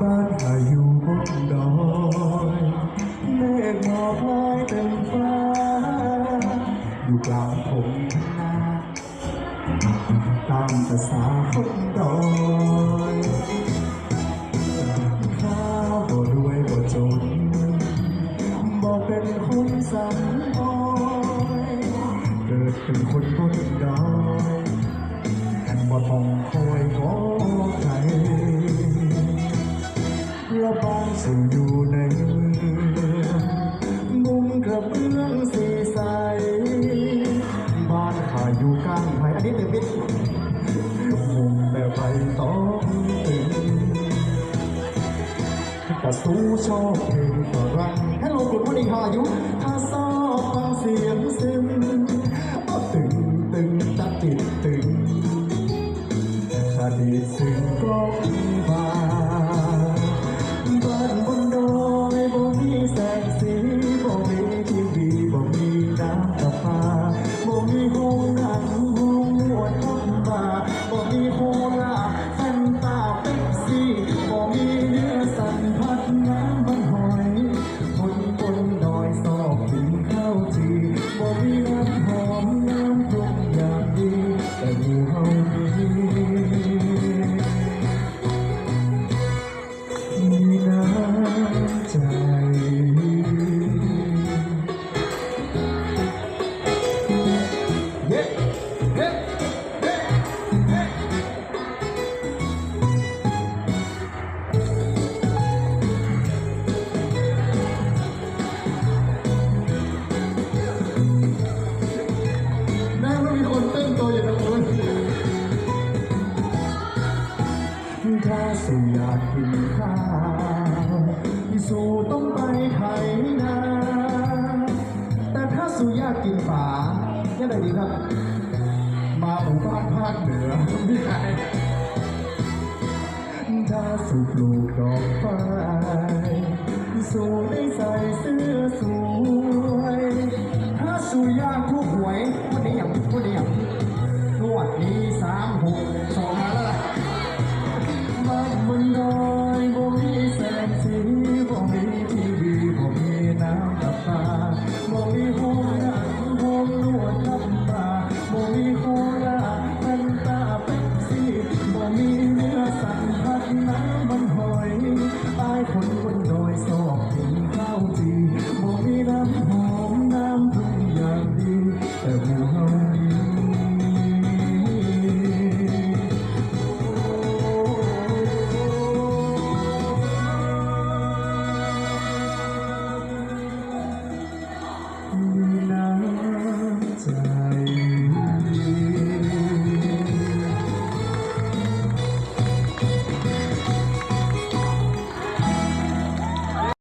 บ้านถ่ายอยู่บนดอยเมฆหมอกลอยเต็มฟ้า อยู่กลางผงนาตามภาษาคนดอยข้าวบ่รวยบ่จนบ่เป็นคนสังคอยเกิดเป็นคนบนดอยแต่งบ่ต้องคอยคอย ระบ้านสู่อยู่ในมือมุงกระเบื้องสีใส บ้านข้าอยู่กลางไผ่อันนี้เป็นมิตรมุงแบบใบตองตึงแต่สู้ชอบเพลงฝรั่งฮัลโหลคุณผู้ดีค่ะอายุถ้าชอบฟังเสียงซึมตึงตึงตัดติดตึงอดีตซึ่ง ถ้าสู่อยากกินข้าวสู่ต้องไปไถนา แต่ถ้าสู่อยากกินป่าเนี่ยไหนดีครับ มาหมู่บ้านภาคเหนือไม่ใช่ถ้าสุกลูกดอกฟ้า